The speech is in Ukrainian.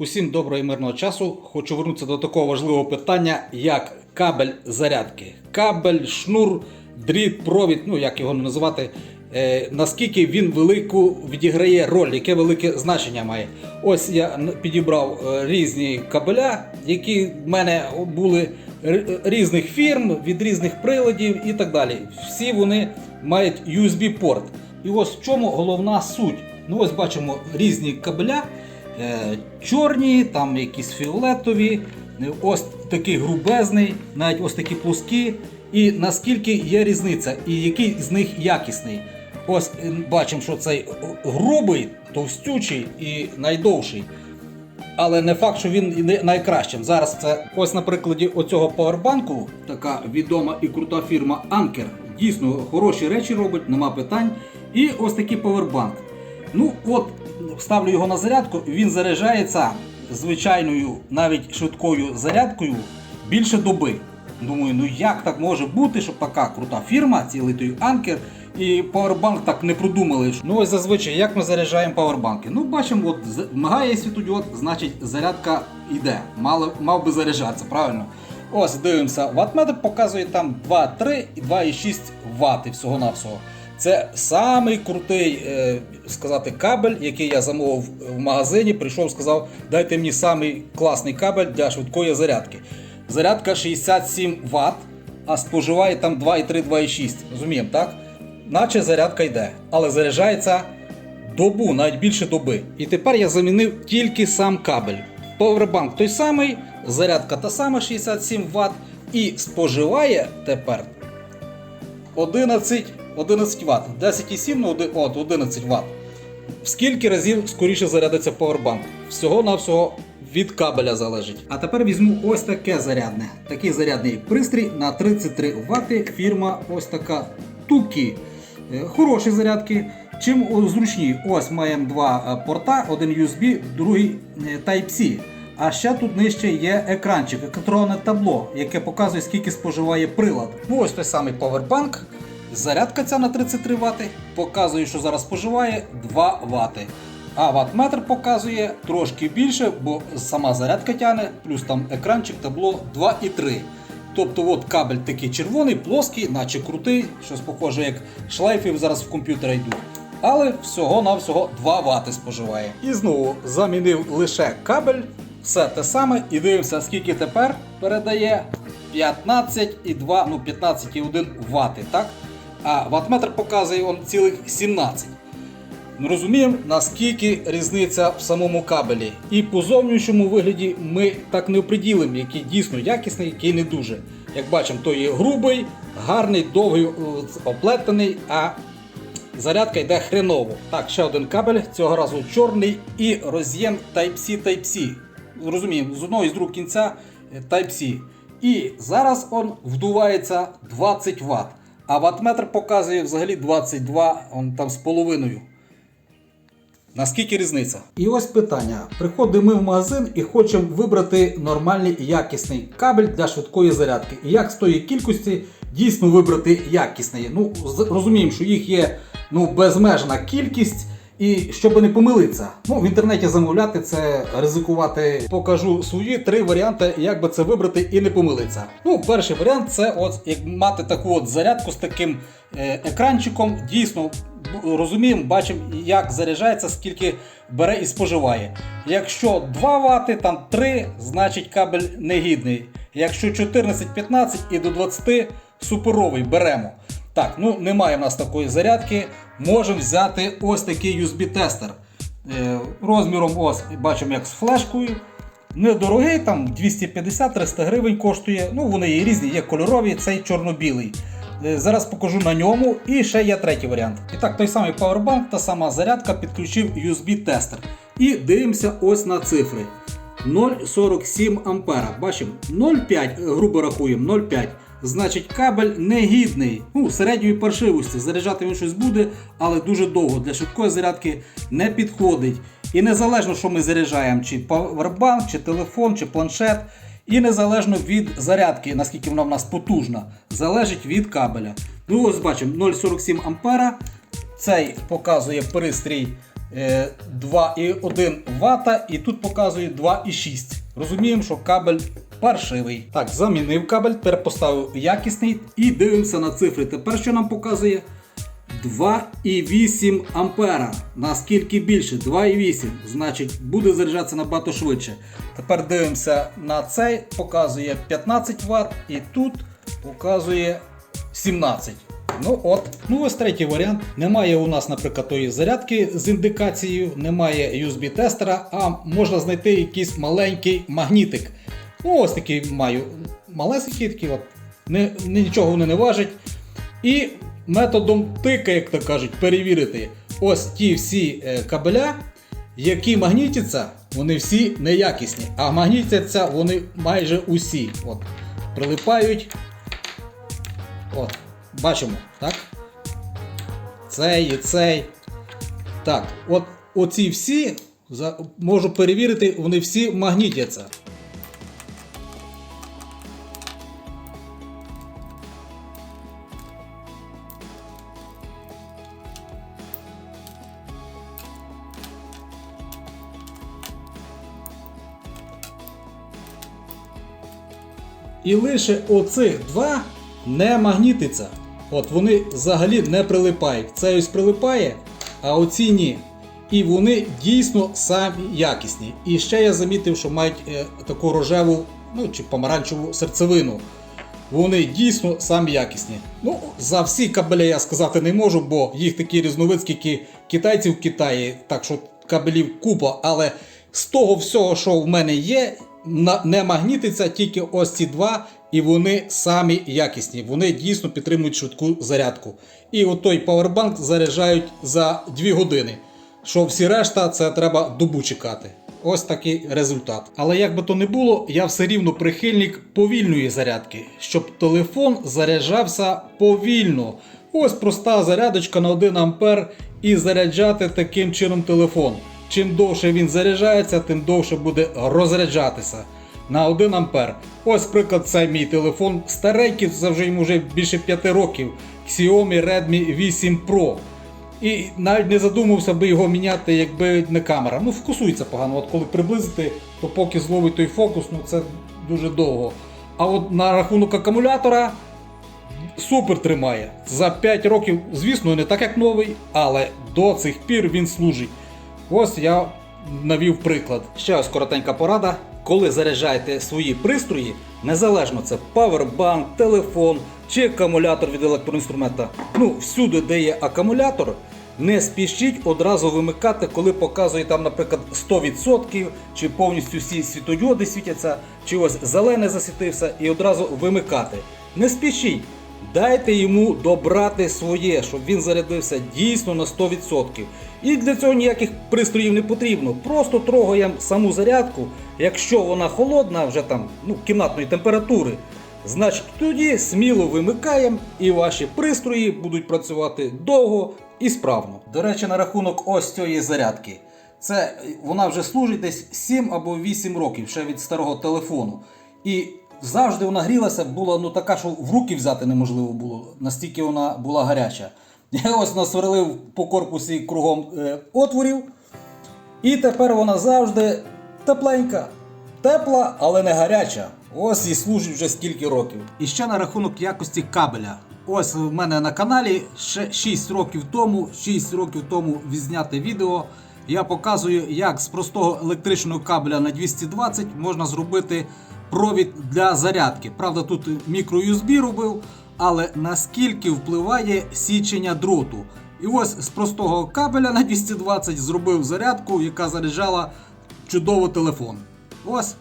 Усім доброго і мирного часу. Хочу вернутися до такого важливого питання, як кабель зарядки. Кабель, шнур, дріт, провід, ну як його називати. Е, наскільки він велику відіграє роль, яке велике значення має. Ось я підібрав е, різні кабеля, які в мене були різних фірм, від різних приладів і так далі. Всі вони мають USB-порт. І ось в чому головна суть. Ну ось бачимо різні кабеля. Е, чорні, там якісь фіолетові, ось такий грубезний, навіть ось такі плоскі. І наскільки є різниця, і який з них якісний. Ось е, бачимо, що цей грубий, товстючий і найдовший. Але не факт, що він не найкращим. Зараз це ось на прикладі оцього павербанку, така відома і крута фірма Anker. Дійсно хороші речі робить, нема питань. І ось такий павербанк. Ну от, ставлю його на зарядку, він заряджається звичайною, навіть швидкою зарядкою більше доби. Думаю, ну як так може бути, щоб така крута фірма, цілий той Anker, і павербанк так не продумали. Ну ось зазвичай, як ми заряджаємо павербанки? Ну бачимо, от мигає світодіод, значить зарядка йде. Мало, мав би заряджатися, правильно? Ось дивимося, ваттметр показує там 2,3 і 2,6 Вт всього-навсього. Це самий крутий е, сказати, кабель, який я замовив в магазині. Прийшов, сказав, дайте мені самий класний кабель для швидкої зарядки. Зарядка 67 Вт, а споживає там 2,3-2,6. Розуміємо, так? Наче зарядка йде, але заряджається добу, навіть більше доби. І тепер я замінив тільки сам кабель. Powerbank той самий, зарядка та сама 67 Вт і споживає тепер 11, 11 Вт. 10,7 на от, 11 Вт. В скільки разів скоріше зарядиться Powerbank? Всього-навсього від кабеля залежить. А тепер візьму ось таке зарядне. Такий зарядний пристрій на 33 Вт. Фірма ось така Тукі. Е, Хороші зарядки. Чим зручні? Ось маємо два е, порта, один USB, другий е, Type-C. А ще тут нижче є екранчик, електронне табло, яке показує, скільки споживає прилад. Ну ось той самий Powerbank. Зарядка ця на 33 Вт показує, що зараз споживає 2 Вт. А ваттметр показує трошки більше, бо сама зарядка тягне, плюс там екранчик, табло 2,3. Тобто от кабель такий червоний, плоский, наче крутий, щось похоже, як шлейфів зараз в комп'ютера йдуть. Але всього-навсього 2 Вт споживає. І знову замінив лише кабель, все те саме, і дивимося, скільки тепер передає 15,2, ну 15,1 Вт, так? А ваттметр показує он цілих 17. Ми розуміємо, наскільки різниця в самому кабелі. І по зовнішньому вигляді ми так не оприділимо, який дійсно якісний, який не дуже. Як бачимо, то є грубий, гарний, довгий, е, оплетений, а зарядка йде хреново. Так, ще один кабель, цього разу чорний і роз'єм Type-C Type-C. Розуміємо, з одного і з другого кінця е, Type-C. І зараз он вдувається 20 Вт. А ваттметр показує взагалі 22 он там з половиною. Наскільки різниця? І ось питання. Приходимо ми в магазин і хочемо вибрати нормальний якісний кабель для швидкої зарядки. І як з тої кількості дійсно вибрати якісний? Ну, розуміємо, що їх є ну, безмежна кількість. І щоб не помилитися, ну в інтернеті замовляти це ризикувати. Покажу свої три варіанти, як би це вибрати і не помилитися. Ну, перший варіант це от як мати таку от зарядку з таким е, екранчиком. Дійсно розуміємо, бачимо, як заряджається, скільки бере і споживає. Якщо 2 Вт, там 3, значить кабель негідний. Якщо 14-15 і до 20 суперовий беремо. Так, ну немає в нас такої зарядки. Можемо взяти ось такий USB-тестер. Е, розміром ось бачимо як з флешкою. Недорогий, там 250-300 гривень коштує. Ну, вони є різні, є кольорові, цей чорно-білий. Е, Зараз покажу на ньому. І ще є третій варіант. І так, той самий Powerbank, та сама зарядка підключив USB-тестер. І дивимося ось на цифри. 0,47 ампера. Бачимо, 0,5, грубо рахуємо, 0,5. Значить, кабель негідний. Ну, середньої паршивості. Заряджати він щось буде, але дуже довго. Для швидкої зарядки не підходить. І незалежно, що ми заряджаємо, чи павербанк, чи телефон, чи планшет. І незалежно від зарядки, наскільки вона в нас потужна, залежить від кабеля. Ну ось бачимо 0,47 ампера. Цей показує пристрій е, 2,1 Вт і тут показує 2,6. Розуміємо, що кабель паршивий. Так, замінив кабель, тепер поставив якісний і дивимося на цифри. Тепер що нам показує? 2,8 ампера. Наскільки більше? 2,8. Значить, буде заряджатися набагато швидше. Тепер дивимося на цей, показує 15 Вт і тут показує 17. Ну от, ну ось третій варіант. Немає у нас, наприклад, тої зарядки з індикацією, немає USB-тестера, а можна знайти якийсь маленький магнітик. Ну, ось такий маю малесенький, такий от, не, нічого вони не важать. І методом тика, як то кажуть, перевірити ось ті всі е, кабеля, які магнітяться, вони всі неякісні. А магнітяться вони майже усі. От, прилипають. От, бачимо, так? Цей і цей. Так, от оці всі, можу перевірити, вони всі магнітяться. І лише оцих два не магнітиться. От вони взагалі не прилипають. Цей ось прилипає, а оці ні. І вони дійсно самі якісні. І ще я замітив, що мають е, таку рожеву ну, чи помаранчеву серцевину. Вони дійсно самі якісні. Ну, за всі кабелі я сказати не можу, бо їх такі різновид, скільки китайців в Китаї, так що кабелів купа. Але з того всього, що в мене є, не магнітиться тільки ось ці два, і вони самі якісні. Вони дійсно підтримують швидку зарядку. І от той павербанк заряджають за 2 години. Що всі решта, це треба добу чекати. Ось такий результат. Але як би то не було, я все рівно прихильник повільної зарядки, щоб телефон заряджався повільно. Ось проста зарядочка на 1 ампер і заряджати таким чином телефон. Чим довше він заряджається, тим довше буде розряджатися на 1 ампер. Ось приклад, це мій телефон старенький, це вже йому вже більше 5 років. Xiaomi Redmi 8 Pro. І навіть не задумався би його міняти, якби не камера. Ну, фокусується погано. От коли приблизити, то поки зловить той фокус, ну це дуже довго. А от на рахунок акумулятора супер тримає. За 5 років, звісно, не так як новий, але до цих пір він служить. Ось я навів приклад. Ще ось коротенька порада. Коли заряджаєте свої пристрої, незалежно це павербанк, телефон чи акумулятор від електроінструмента, ну всюди, де є акумулятор, не спішіть одразу вимикати, коли показує там, наприклад, 100% чи повністю всі світодіоди світяться, чи ось зелений засвітився, і одразу вимикати. Не спішіть. Дайте йому добрати своє, щоб він зарядився дійсно на 100%. І для цього ніяких пристроїв не потрібно. Просто трогаємо саму зарядку. Якщо вона холодна, вже там ну, кімнатної температури, значить тоді сміло вимикаємо і ваші пристрої будуть працювати довго і справно. До речі, на рахунок ось цієї зарядки. Це вона вже служить десь 7 або 8 років ще від старого телефону. І завжди вона грілася, була ну така, що в руки взяти неможливо було, настільки вона була гаряча. Я ось насверлив по корпусі кругом е, отворів, і тепер вона завжди тепленька. Тепла, але не гаряча. Ось і служить вже скільки років. І ще на рахунок якості кабеля. Ось в мене на каналі ще 6 років тому, 6 років тому відзняте відео. Я показую, як з простого електричного кабеля на 220 можна зробити провід для зарядки. Правда, тут мікро-USB робив, але наскільки впливає січення дроту. І ось з простого кабеля на 220 зробив зарядку, яка заряджала чудово телефон. Ось